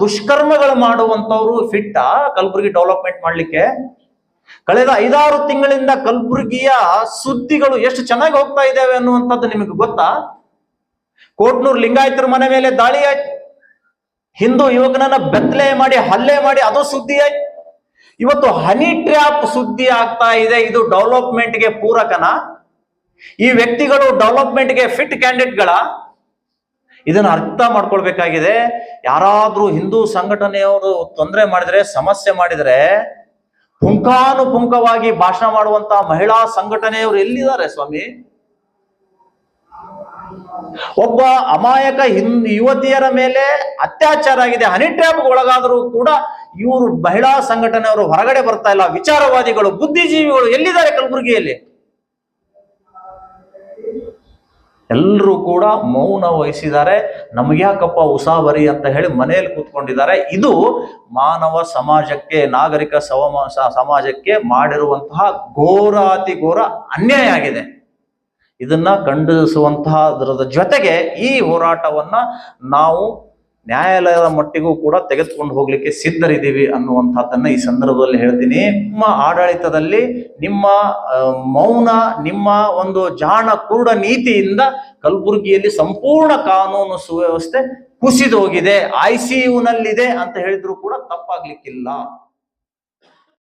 ದುಷ್ಕರ್ಮಗಳು ಮಾಡುವಂತವ್ರು ಫಿಟ್ಟ Kalaburagi development ಮಾಡ್ಲಿಕ್ಕೆ. ಕಳೆದ ಐದಾರು ತಿಂಗಳಿಂದ ಕಲಬುರಗಿಯ ಸುದ್ದಿಗಳು ಎಷ್ಟು ಚೆನ್ನಾಗಿ ಹೋಗ್ತಾ ಇದ್ದಾವೆ ಅನ್ನುವಂಥದ್ದು ನಿಮಗೆ ಗೊತ್ತಾ? ಕೋಟ್ನೂರ್ ಲಿಂಗಾಯತರ ಮನೆ ಮೇಲೆ ದಾಳಿ ಆಯ್ತು. ಹಿಂದೂ ಯುವಕನನ್ನ ಬೆತ್ತಲೆ ಮಾಡಿ, ಹಲ್ಲೆ ಮಾಡಿ, ಅದು ಸುದ್ದಿ ಆಯ್ತು. ಇವತ್ತು ಹನಿ ಟ್ರ್ಯಾಪ್ ಸುದ್ದಿ ಆಗ್ತಾ ಇದೆ. ಇದು ಡೆವಲಪ್ಮೆಂಟ್ಗೆ ಪೂರಕನ? ಈ ವ್ಯಕ್ತಿಗಳು ಡೆವಲಪ್ಮೆಂಟ್ಗೆ ಫಿಟ್ ಕ್ಯಾಂಡಿಡೇಟ್ಗಳ? ಇದನ್ನ ಅರ್ಥ ಮಾಡ್ಕೊಳ್ಬೇಕಾಗಿದೆ. ಯಾರಾದ್ರೂ ಹಿಂದೂ ಸಂಘಟನೆಯವರು ತೊಂದರೆ ಮಾಡಿದ್ರೆ, ಸಮಸ್ಯೆ ಮಾಡಿದ್ರೆ, ಪುಂಖಾನುಪುಂಖವಾಗಿ ಭಾಷಣ ಮಾಡುವಂತ ಮಹಿಳಾ ಸಂಘಟನೆಯವರು ಎಲ್ಲಿದ್ದಾರೆ ಸ್ವಾಮಿ? ಒಬ್ಬ ಅಮಾಯಕ ಹಿಂ ಯುವತಿಯರ ಮೇಲೆ ಅತ್ಯಾಚಾರ ಆಗಿದೆ. ಹನಿ ಟ್ರ್ಯಾಪ್ ಒಳಗಾದರೂ ಕೂಡ ಇವರು ಮಹಿಳಾ ಸಂಘಟನೆಯವರು ಹೊರಗಡೆ ಬರ್ತಾ ಇಲ್ಲ. ವಿಚಾರವಾದಿಗಳು, ಬುದ್ಧಿಜೀವಿಗಳು ಎಲ್ಲಿದ್ದಾರೆ ಕಲಬುರಗಿಯಲ್ಲಿ? ಎಲ್ಲರೂ ಕೂಡ ಮೌನ ವಹಿಸಿದ್ದಾರೆ. ನಮಗ್ಯಾಕಪ್ಪ ಉಸಾಬರಿ ಅಂತ ಹೇಳಿ ಮನೆಯಲ್ಲಿ ಕೂತ್ಕೊಂಡಿದ್ದಾರೆ. ಇದು ಮಾನವ ಸಮಾಜಕ್ಕೆ, ನಾಗರಿಕ ಸಮಾಜಕ್ಕೆ ಮಾಡಿರುವಂತಹ ಘೋರಾತಿ ಘೋರ ಅನ್ಯಾಯ ಆಗಿದೆ. ಇದನ್ನ ಖಂಡಿಸುವಂತಹ ಜೊತೆಗೆ ಈ ಹೋರಾಟವನ್ನ ನಾವು ನ್ಯಾಯಾಲಯದ ಮಟ್ಟಿಗೂ ಕೂಡ ತೆಗೆದುಕೊಂಡು ಹೋಗ್ಲಿಕ್ಕೆ ಸಿದ್ಧರಿದ್ದೀವಿ ಅನ್ನುವಂಥದ್ದನ್ನ ಈ ಸಂದರ್ಭದಲ್ಲಿ ಹೇಳ್ತೀನಿ. ನಿಮ್ಮ ಆಡಳಿತದಲ್ಲಿ ನಿಮ್ಮ ಮೌನ, ನಿಮ್ಮ ಒಂದು ಜಾಣ ಕುರುಡ ನೀತಿಯಿಂದ ಕಲಬುರಗಿಯಲ್ಲಿ ಸಂಪೂರ್ಣ ಕಾನೂನು ಸುವ್ಯವಸ್ಥೆ ಕುಸಿದೋಗಿದೆ. ಐ ಸಿ ನಲ್ಲಿದೆ ಅಂತ ಹೇಳಿದ್ರು ಕೂಡ ತಪ್ಪಾಗ್ಲಿಕ್ಕಿಲ್ಲ.